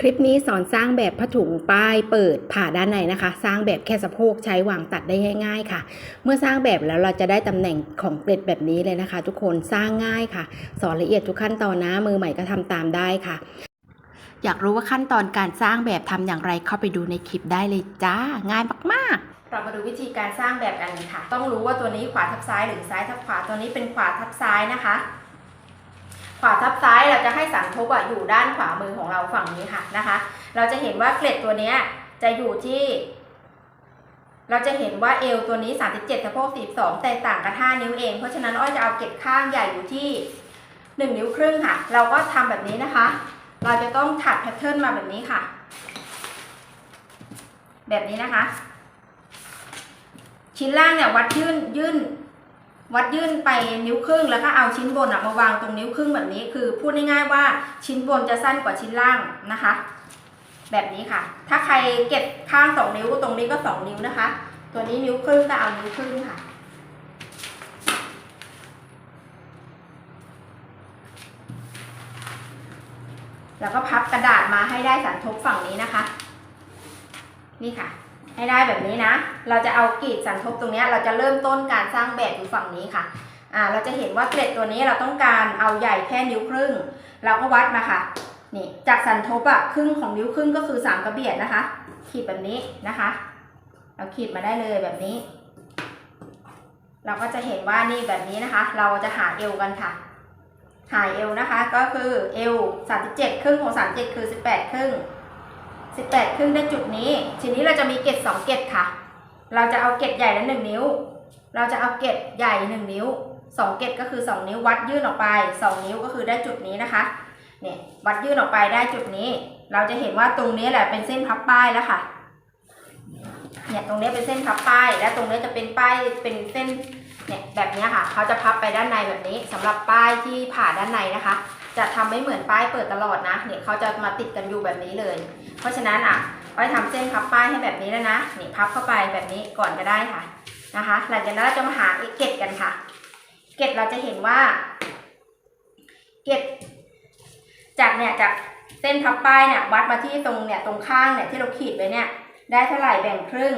คลิปนี้สอนสร้างแบบผ้าถุงป้ายเปิดผ่าด้านในนะคะ สร้างแบบแค่สะโพกใช้วางตัดได้ง่ายๆค่ะ เมื่อสร้างแบบแล้วเราจะได้ตำแหน่งของเกล็ดแบบนี้เลยนะคะ ทุกคนสร้างง่ายค่ะ สอนละเอียดทุกขั้นตอนนะมือใหม่ก็ทำตามได้ค่ะ อยากรู้ว่าขั้นตอนการสร้างแบบทำอย่างไรเข้าไปดูในคลิปได้เลยจ้าง่ายมากๆเรามาดูวิธีการสร้างแบบกันค่ะ ต้องรู้ว่าตัวนี้ขวาทับซ้ายหรือซ้ายทับขวา ตัวนี้เป็นขวาทับซ้ายนะคะ ขวาทับซ้ายเราจะให้สันทบอะอยู่ด้านขวามือของเราฝั่งนี้ค่ะนะคะ เราจะเห็นว่าเกล็ดตัวเนี้ยจะอยู่ที่ เราจะเห็นว่าเอวตัวนี้ 37สะโพก42แต่ต่างกัน5นิ้วเอง เพราะฉะนั้นอ้อยจะเอาเกล็ดข้างใหญ่อยู่ที่ 1 นิ้วครึ่งค่ะ เราก็ทำแบบนี้นะคะ เราจะต้องถัดแพทเทิร์นมาแบบนี้ค่ะ แบบนี้นะคะ ชิ้นล่างเนี่ยวัดยื่นยื่น วัดยื่นไปนิ้วครึ่งแล้วก็เอาชิ้นบนอะมาวางตรงนิ้วครึ่งแบบนี้คือพูดง่ายๆว่าชิ้นบนจะสั้นกว่าชิ้นล่างนะคะ แบบนี้ค่ะ ถ้าใครเก็บข้างสองนิ้วตรงนี้ก็สองนิ้วนะคะ ตัวนี้นิ้วครึ่งก็เอานิ้วครึ่งค่ะ แล้วก็พับกระดาษมาให้ได้สันทบฝั่งนี้นะคะ นี่ค่ะ ให้ได้แบบนี้นะ เราจะเอากรีดสันทบตรงนี้เราจะเริ่มต้นการสร้างแบบอยู่ฝั่งนี้ค่ะอ่าเราจะเห็นว่าเกล็ดตัวนี้เราต้องการเอาใหญ่แค่นิ้วครึ่ง เราก็วัดมาค่ะนี่จากสันทบอะครึ่งของนิ้วครึ่งก็คือสามกระเบียดนะคะ ขีดแบบนี้นะคะ เราขีดมาได้เลยแบบนี้ เราก็จะเห็นว่านี่แบบนี้นะคะ เราจะหาเอวกันค่ะ หาเอวนะคะก็คือเอว37ครึ่งของ37คือ 18ครึ่ง 18 ครึ่งได้จุดนี้ ทีนี้เราจะมีเกล็ด2เกล็ดค่ะ เราจะเอาเกล็ดใหญ่ละ1นิ้ว เราจะเอาเกล็ดใหญ่ 1 นิ้ว 2 เกล็ดก็คือ 2 นิ้ววัดยื่นออกไป 2 นิ้วก็คือได้จุดนี้นะคะ เนี่ยวัดยื่นออกไปได้จุดนี้ เราจะเห็นว่าตรงนี้แหละเป็นเส้นพับป้ายแล้วค่ะ เนี่ยตรงนี้เป็นเส้นพับป้าย และตรงนี้จะเป็นป้ายเป็นเส้น เนี่ยแบบนี้ค่ะ เขาจะพับไปด้านในแบบนี้สำหรับป้ายที่ผ่าด้านในนะคะ จะทำไม่เหมือนป้ายเปิดตลอดนะเนี่ยเขาจะมาติดกันอยู่แบบนี้เลย เพราะฉะนั้นอะอ้อยทำเส้นพับป้ายให้แบบนี้แล้วนะนี่พับเข้าไปแบบนี้ก่อนก็ได้ค่ะนะคะ หลังจากนั้นเราจะมาหาเกล็ดกันค่ะ เกล็ดเราจะเห็นว่า เกล็ดจากเนี่ยจากเส้นพับป้ายเนี่ยวัดมาที่ตรงเนี่ยตรงข้างเนี่ยที่เราขีดไว้เนี่ยได้เท่าไหร่แบ่งครึ่ง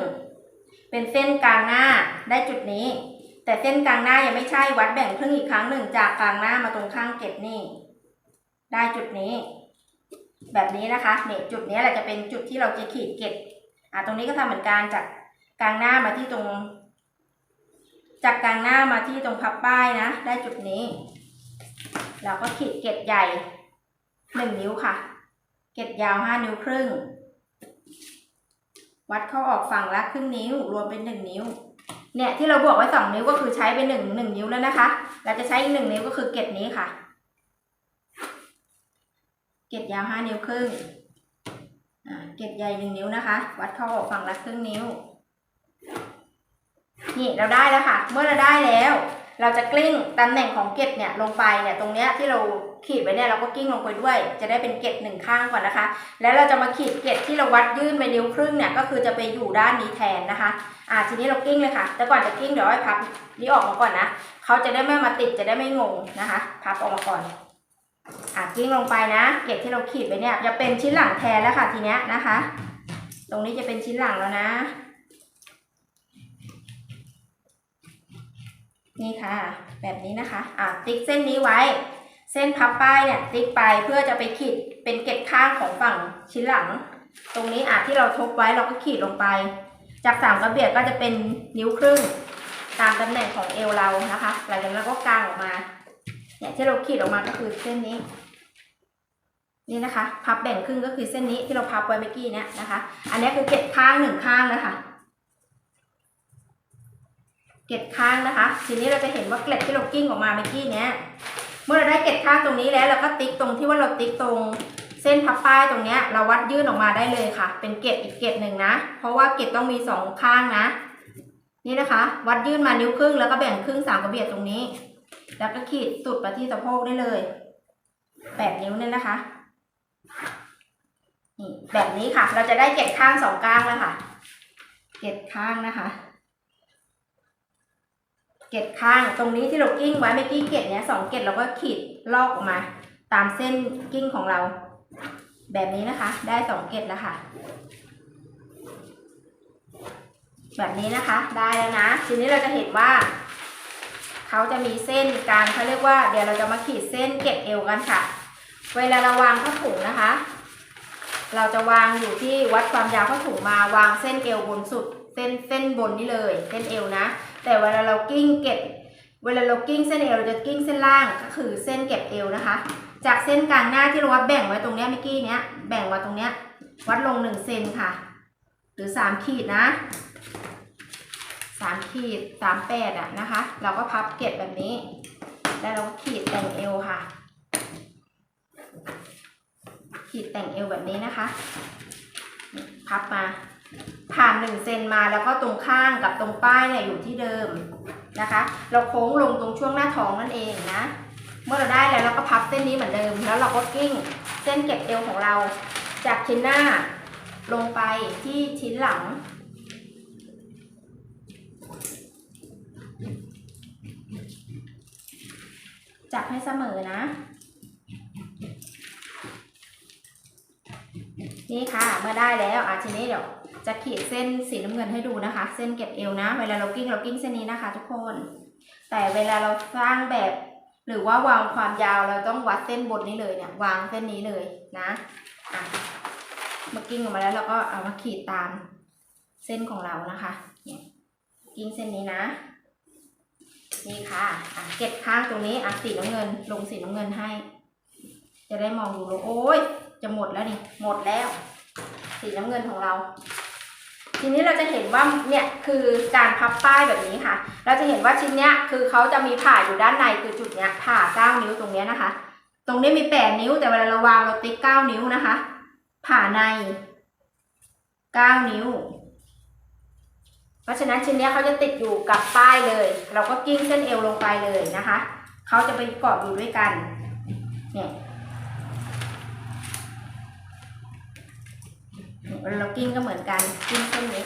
เป็นเส้นกลางหน้าได้จุดนี้ แต่เส้นกลางหน้ายังไม่ใช่วัดแบ่งครึ่งอีกครั้งหนึ่งจากกลางหน้ามาตรงข้างเก็ดนี่ ได้จุดนี้ แบบนี้นะคะเนี่ยจุดนี้แหละจะเป็นจุดที่เราจะขีดเกล็ดอะตรงนี้ก็ทำเหมือนกันจากกลางหน้ามาที่ตรง จากกลางหน้ามาที่ตรงพับป้ายนะ ได้จุดนี้เราก็ขีดเกล็ดใหญ่หนึ่งนิ้วค่ะ เกล็ดยาวห้านิ้วครึ่ง วัดเข้าออกฝั่งละครึ่งนิ้ว รวมเป็นหนึ่งนิ้ว เนี่ยที่เราบวกไว้สองนิ้วก็คือใช้ไปหนึ่งหนึ่งนิ้วแล้วนะคะ เราจะใช้อีกหนึ่งนิ้วก็คือเกล็ดนี้ค่ะ เกล็ดยาวห้านิ้วครึ่งเกล็ดใหญ่หนึ่งนิ้วนะคะ วัดเข้าออกฝั่งละครึ่งนิ้ว นี่เราได้แล้วค่ะ เมื่อเราได้แล้ว เราจะกลิ้งตำแหน่งของเกล็ดเนี่ยลงไปเนี่ยตรงเนี้ยที่เราขีดไว้เนี่ยเราก็กลิ้งลงไปด้วย จะได้เป็นเกล็ดหนึ่งข้างก่อนนะคะ แล้วเราจะมาขีดเกล็ดที่เราวัดยื่นไปนิ้วครึ่งเนี่ยก็คือจะไปอยู่ด้านนี้แทนนะคะ อ่าทีนี้เรากลิ้งเลยค่ะ แต่ก่อนจะกลิ้งเดี๋ยวให้พับนี้ออกมาก่อนนะเขาจะได้ไม่มาติดจะได้ไม่งงนะคะ พับออกมาก่อน อะกิ้งลงไปนะเกล็ดที่เราขีดไปเนี่ยจะเป็นชิ้นหลังแทนแล้วค่ะทีเนี้ยนะคะ ตรงนี้จะเป็นชิ้นหลังแล้วนะ นี่ค่ะ แบบนี้นะคะอะติ๊กเส้นนี้ไว้ เส้นพับป้ายเนี่ยติ๊กไปเพื่อจะไปขีดเป็นเกล็ดข้างของฝั่งชิ้นหลัง ตรงนี้อะที่เราทบไว้เราก็ขีดลงไป จากสามกระเบียดก็จะเป็นนิ้วครึ่งตามตำแหน่งของเอวเรานะคะหลังจากนั้นก็กางออกมา เนี่ยที่เราขีดออกมาก็คือเส้นนี้ นี่นะคะ พับแบ่งครึ่งก็คือเส้นนี้ที่เราพับไว้เมื่อกี้เนี่ยนะคะ อันนี้คือเกล็ดข้างหนึ่งข้างนะคะเกล็ดข้างนะคะ ทีนี้เราจะเห็นว่าเกล็ดที่เรากิ้งออกมาเมื่อกี้เนี้ย เมื่อเราได้เกล็ดข้างตรงนี้แล้วเราก็ติ๊กตรงที่ว่าเราติ๊กตรงเส้นพับป้ายตรงเนี้ย เราวัดยื่นออกมาได้เลยค่ะ เป็นเกล็ดอีกเกล็ดหนึ่งนะ เพราะว่าเกล็ดต้องมีสองข้างนะ นี่นะคะ วัดยื่นมานิ้วครึ่งแล้วก็แบ่งครึ่งสามกระเบียดตรงนี้ แล้วก็ขีดสุดไปที่สะโพกได้เลยแปดนิ้วเนี่ยนะคะนี่แบบนี้ค่ะ เราจะได้เกล็ดข้างสองก้างแล้วค่ะ เกล็ดข้างนะคะ เกล็ดข้างตรงนี้ที่เรากิ้งไว้เมื่อกี้เกล็ดเนี้ยสองเกล็ดเราก็ขีดลอกออกมา ตามเส้นกิ้งของเรา แบบนี้นะคะ ได้สองเกล็ดแล้วค่ะ แบบนี้นะคะ ได้แล้วนะ ทีนี้เราจะเห็นว่า เขาจะมีเส้นการเขาเรียกว่าเดี๋ยวเราจะมาขีดเส้นเก็บเอวกันค่ะ เวลาเราวางผ้าถุงนะคะ เราจะวางอยู่ที่วัดความยาวผ้าถุงมาวางเส้นเอวบนสุด เส้นเส้นบนนี่เลยเส้นเอวนะ แต่เวลาเรากิ้งเก็บ เวลาเรากิ้งเส้นเอวเราจะกิ้งเส้นล่างก็คือเส้นเก็บเอวนะคะ จากเส้นกลางหน้าที่เราวัดแบ่งไว้ตรงเนี้ยเมื่อกี้เนี้ยแบ่งมาตรงเนี้ยวัดลงหนึ่งเซนค่ะ หรือสามขีดนะ สามขีดสามแปดอะนะคะ เราก็พับเก็บแบบนี้ แล้วเราก็ขีดแต่งเอวค่ะ ขีดแต่งเอวแบบนี้นะคะ พับมา ผ่านหนึ่งเซนมาแล้วก็ตรงข้างกับตรงป้ายเนี่ยอยู่ที่เดิมนะคะ เราโค้งลงตรงช่วงหน้าท้องนั่นเองนะ เมื่อเราได้แล้วเราก็พับเส้นนี้เหมือนเดิม แล้วเราก็กิ้งเส้นเก็บเอวของเราจากชิ้นหน้าลงไปที่ชิ้นหลัง จับให้เสมอนะ นี่ค่ะ เมื่อได้แล้วอะทีนี้เดี๋ยวจะขีดเส้นสีน้ำเงินให้ดูนะคะ เส้นเก็บเอวนะ เวลาเรากิ้งเรากิ้งเส้นนี้นะคะ ทุกคน แต่เวลาเราสร้างแบบหรือว่าวางความยาวเราต้องวัดเส้นบนนี้เลยเนี่ยวางเส้นนี้เลยนะอะเมื่อกิ้งออกมาแล้วเราก็เอามาขีดตามเส้นของเรานะคะเนี่ยกิ้งเส้นนี้นะ นี่ค่ะอะ เก็บข้างตรงนี้อะสีน้ำเงิน ลงสีน้ำเงินให้ จะได้มองดูโอ้ยจะหมดแล้วนี่ หมดแล้ว สีน้ำเงินของเรา ทีนี้เราจะเห็นว่าเนี่ยคือการพับป้ายแบบนี้ค่ะ เราจะเห็นว่าชิ้นเนี้ยคือเขาจะมีผ่าอยู่ด้านในคือจุดเนี้ยผ่าเก้านิ้วตรงเนี้ยนะคะ ตรงนี้มีแปดนิ้ว แต่เวลาเราวางเราติ๊กเก้านิ้วนะคะ ผ่าในเก้านิ้ว ราะฉะนั้นชิ้นนี้เขาจะติดอยู่กับป้ายเลย เราก็กิ้งเส้นเอวลงไปเลยนะคะเขาจะไปเกาะอยู่ด้วยกันเนี่ยเรากิ้งก็เหมือนกันกิ้งเส้นนี้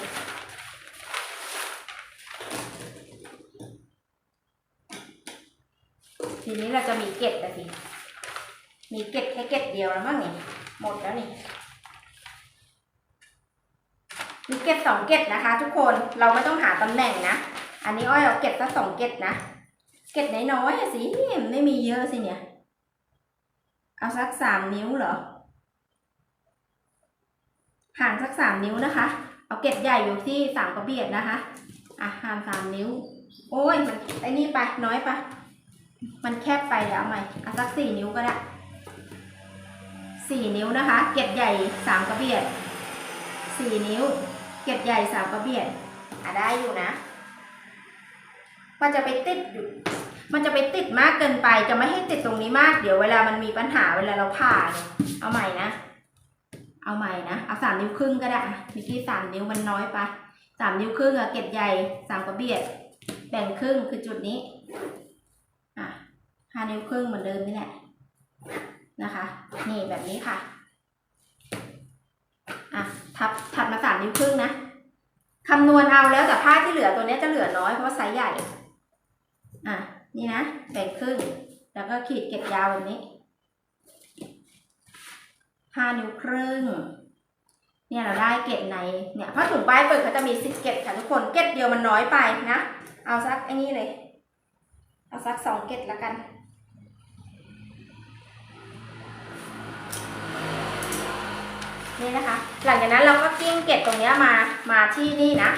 ทีนี้เราจะมีเก็ดอะสิมีเก็ดแค่เก็ดเดียวแล้วมั้งนี่หมดแล้วนี่ มี เกล็ดสองเกล็ดนะคะ ทุกคนเราไม่ต้องหาตำแหน่งนะ อันนี้อ้อยเอาเกล็ดสักสองเกล็ดนะ เกล็ดน้อยๆสิไม่มีเยอะสิเนี่ย เอาสักสามนิ้วเหรอ ห่างสักสามนิ้วนะคะ เอาเกล็ดใหญ่อยู่ที่สามกระเบียดนะคะ อะห่างสามนิ้ว โอ้ยมันไอ้นี่ไปน้อยไป มันแคบไปแล้วใหม่เอาสักสี่นิ้วก็ได้สี่นิ้วนะคะ เกล็ดใหญ่สามกระเบียดสี่นิ้ว เกล็ดใหญ่สามกระเบียดอะได้อยู่นะ มันจะไปติดอยู่มันจะไปติดมากเกินไปจะไม่ให้ติดตรงนี้มาก เดี๋ยวเวลามันมีปัญหาเวลาเราผ่าเนี่ยเอาใหม่นะ เอาใหม่นะเอาสามนิ้วครึ่งก็ได้เมื่อกี้สามนิ้วมันน้อยไปสามนิ้วครึ่งอะเกล็ดใหญ่สามกระเบียด แบ่งครึ่งคือจุดนี้อะห้านิ้วครึ่งเหมือนเดิมนี่แหละนะคะ นี่แบบนี้ค่ะ อะทับถัดมาสามนิ้วครึ่งนะคำนวณเอาแล้วแต่ผ้าที่เหลือตัวนี้จะเหลือน้อยเพราะว่าไซส์ใหญ่ อะ นี่นะแบ่งครึ่ง แล้วก็ขีดเก็บยาวแบบนี้ห้านิ้วครึ่ง เนี่ยเราได้เกล็ดใน เนี่ยผ้าถุงป้ายเปิดเขาจะมีสิบเกล็ดค่ะทุกคน เกล็ดเดียวมันน้อยไปนะ เอาสักไอ้นี่เลย เอาสักสองเกล็ดละกัน นี่นะคะ หลังจากนั้นเราก็กิ้งเกล็ดตรงนี้มามาที่นี่นะ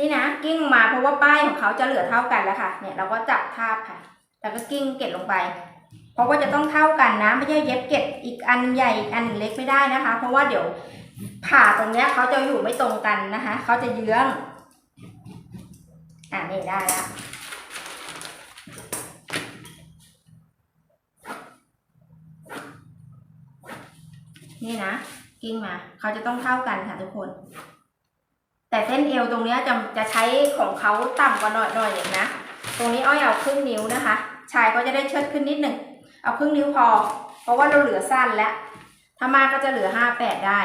นี่นะกิ้งมาเพราะว่าป้ายของเขาจะเหลือเท่ากันแล้วค่ะ เนี่ยเราก็จับทาบค่ะ แล้วก็กิ้งเกล็ดลงไป เพราะว่าจะต้องเท่ากันนะ ไม่ใช่เย็บเกล็ดอีกอันใหญ่อีกอันเล็กไม่ได้นะคะ เพราะว่าเดี๋ยวผ่าตรงเนี้ยเขาจะอยู่ไม่ตรงกันนะคะเขาจะเยื้องอ่านี่ได้แล้วนี่นะกิ้งมาเขาจะต้องเท่ากันค่ะทุกคน แต่เส้นเอวตรงนี้จะจะใช้ของเขาต่ำกว่าหน่อยหน่อยอย่างนะ ตรงนี้อ้อยเอาครึ่งนิ้วนะคะ ชายก็จะได้เชิดขึ้นนิดหนึ่ง เอาครึ่งนิ้วพอ เพราะว่าเราเหลือสั้นแล้วถ้ามากก็จะเหลือห้าแปดได้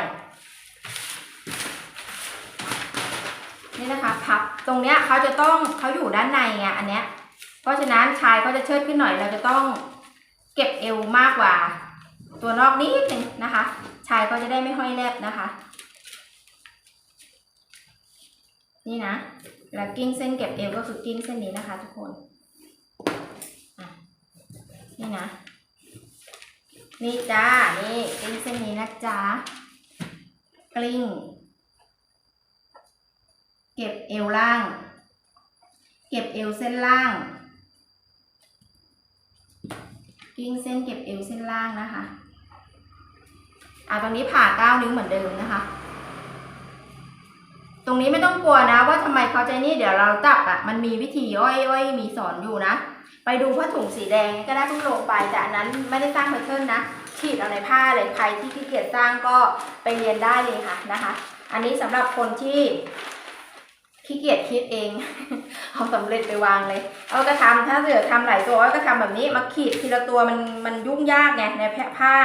นี่นะคะพับ ตรงเนี้ยเขาจะต้องเขาอยู่ด้านในไงอันเนี้ย เพราะฉะนั้นชายก็จะเชิดขึ้นหน่อย เราจะต้องเก็บเอวมากกว่า ตัวนอกนิดหนึ่งนะคะ ชายก็จะได้ไม่ห้อยแลบนะคะ นี่นะแล้วกิ้งเส้นเก็บเอวก็คือกิ้งเส้นนี้นะคะ ทุกคนอะนี่นะ นี่จ้า นี่กิ้งเส้นนี้นะจ๊ะกลิ้ง เก็บเอวล่าง เก็บเอวเส้นล่าง กิ้งเส้นเก็บเอวเส้นล่างนะคะ อะตรงนี้ผ่าเก้านิ้วเหมือนเดิมนะคะ ตรงนี้ไม่ต้องกลัวนะว่าทำไมเขาใจนี่เดี๋ยวเราตับอะมันมีวิธีย่อยย่อยมีสอนอยู่นะ ไปดูผ้าถุงสีแดงก็ได้เพิ่งลงไปแต่อันนั้นไม่ได้สร้างแพทเทิร์นนะขีดเอาในผ้าเลยใครที่ขี้เกียจสร้างก็ไปเรียนได้เลยค่ะนะคะ อันนี้สำหรับคนที่ขี้เกียจคิดเองเอาสำเร็จไปวางเลย เอาก็ทำถ้าเหลือทำหลายตัวก็ทำแบบนี้มาขีดทีละตัวมันมันยุ่งยากไงในผ้า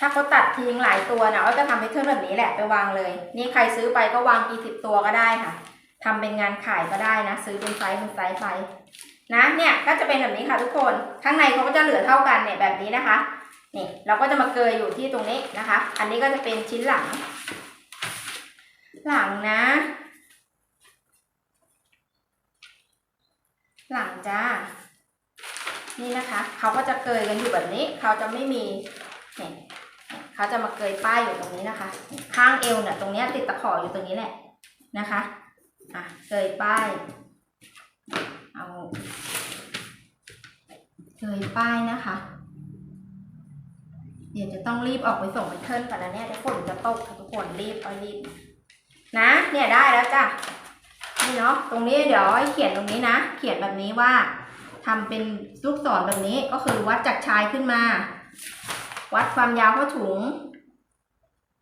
ถ้าเขาตัดทิ้งหลายตัวนะก็ทำแพทเทิร์นแบบนี้แหละไปวางเลย นี่ใครซื้อไปก็วางกี่สิบตัวก็ได้ค่ะทำเป็นงานขายก็ได้นะ ซื้อเป็นไซส์เป็นไซส์ไฟนะเนี่ยก็จะเป็นแบบนี้ค่ะทุกคนข้างในเขาก็จะเหลือเท่ากันเนี่ยแบบนี้นะคะนี่เราก็จะมาเกยอยู่ที่ตรงนี้นะคะ อันนี้ก็จะเป็นชิ้นหลัง หลังนะ หลังจ้า นี่นะคะ เขาก็จะเกยกันอยู่แบบนี้ เขาจะไม่มีเนี่ย เขาจะมาเกยป้ายอยู่ตรงนี้นะคะ ข้างเอวเนี่ยตรงนี้ติดตะขออยู่ตรงนี้แหละนะคะอะเกยป้ายเอาเกยป้ายนะคะ เดี๋ยวจะต้องรีบออกไปส่งไปเทิร์นก่อนนะเนี่ยเดี๋ยวฝนจะตกทุกคนรีบเอารีบนะเนี่ยได้แล้วจ้ะนี่เนาะตรงนี้เดี๋ยวเขียนตรงนี้นะ เขียนแบบนี้ว่าทำเป็นลูกศรแบบนี้ก็คือวัดจากชายขึ้นมา วัดความยาวผ้าถุง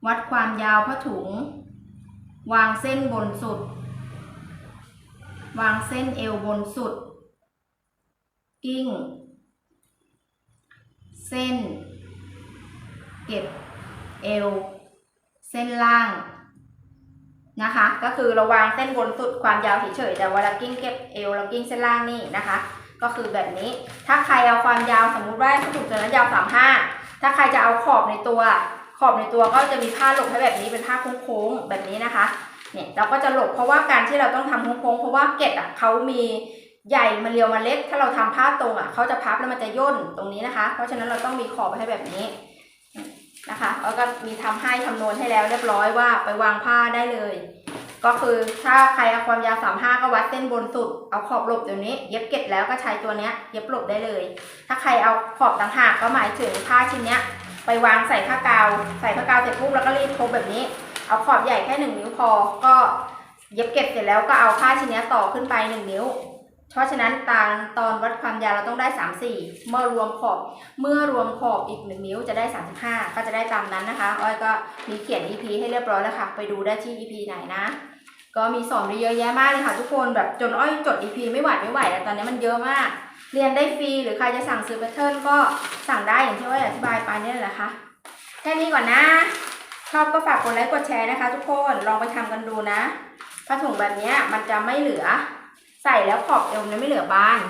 วัดความยาวผ้าถุง วางเส้นบนสุด วางเส้นเอวบนสุด กิ้ง เส้น เก็บเอว เส้นล่างนะคะ ก็คือเราวางเส้นบนสุดความยาวเฉยๆแต่เวลากิ้งเก็บเอวเรากิ้งเส้นล่างนี่นะคะ ก็คือแบบนี้ ถ้าใครเอาความยาวสมมุติว่าถ้าถูกตัวนั้นยาวสามห้า ถ้าใครจะเอาขอบในตัว ขอบในตัวก็จะมีผ้าหลบให้แบบนี้เป็นผ้าโค้งๆแบบนี้นะคะ เนี่ยเราก็จะหลบเพราะว่าการที่เราต้องทำโค้งๆเพราะว่าเกล็ดอะเขามีใหญ่มาเรียวมาเล็ก ถ้าเราทำผ้าตรงอะเขาจะพับแล้วมันจะย่นตรงนี้นะคะ เพราะฉะนั้นเราต้องมีขอบให้แบบนี้นะคะแล้วก็มีทำให้คำนวณให้แล้วเรียบร้อยว่าไปวางผ้าได้เลย ก็คือถ้าใครเอาความยาวสามห้าก็วัดเส้นบนสุด เอาขอบหลบเดี๋ยวนี้ เย็บเก็บแล้วก็ใช้ตัวเนี้ย เย็บหลบได้เลย ถ้าใครเอาขอบต่างหากก็หมายถึงผ้าชิ้นเนี้ย ไปวางใส่ผ้ากาว ใส่ผ้ากาวเสร็จปุ๊บแล้วก็รีดทบแบบนี้ เอาขอบใหญ่แค่หนึ่งนิ้วพอ ก็เย็บเก็บเสร็จแล้วก็เอาผ้าชิ้นเนี้ยต่อขึ้นไปหนึ่งนิ้ว เพราะฉะนั้นตอนตอนวัดความยาวเราต้องได้ 3 4 เมื่อรวมขอบ เมื่อรวมขอบอีก 1 นิ้วจะได้ 35 ก็จะได้ตามนั้นนะคะ อ้อยก็มีเขียน EP ให้เรียบร้อยแล้วค่ะ ไปดูได้ที่ EP ไหนนะ ก็มีสอนไปเยอะแยะมากเลยค่ะทุกคน แบบจนอ้อยจด EP ไม่ไหวไม่ไหวแล้วตอนนี้มันเยอะมาก เรียนได้ฟรีหรือใครจะสั่งซื้อแพทเทิร์นก็สั่งได้อย่างที่อ้อยอธิบายไปนี่แหละค่ะ แค่นี้ก่อนนะ ชอบก็ฝากกดไลค์กดแชร์นะคะ ทุกคน ลองไปทำกันดูนะผ้าถุงแบบนี้มันจะไม่เหลือ ใส่แล้วขอบเอวมันไม่เหลือบาน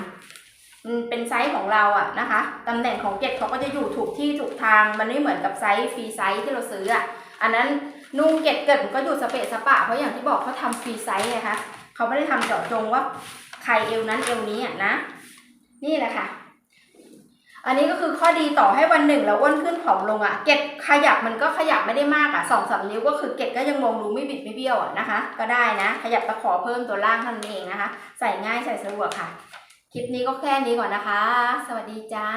มันเป็นไซส์ของเราอะนะคะตำแหน่งของเกล็ดเขาก็จะอยู่ถูกที่ถูกทาง มันไม่เหมือนกับไซส์ฟรีไซส์ที่เราซื้ออะอันนั้นนุ่งเกล็ดเกิดมันก็อยู่สเปะสปะ เพราะอย่างที่บอกเขาทำฟรีไซส์ไงคะเขาไม่ได้ทำเจาะจงว่าใครเอวนั้นเอวนี้อะนะ นี่แหละค่ะ อันนี้ก็คือข้อดีต่อให้วันหนึ่งเราอ้วนขึ้นผอมลงอะเกล็ดขยับมันก็ขยับไม่ได้มากอะสองสามนิ้วก็คือเกล็ดก็ยังมองดูไม่บิดไม่เบี้ยวอะนะคะ ก็ได้นะ ขยับตะขอเพิ่มตัวล่างเท่านั้นเองนะคะ ใส่ง่ายใส่สะดวกค่ะ คลิปนี้ก็แค่นี้ก่อนนะคะ สวัสดีจ้า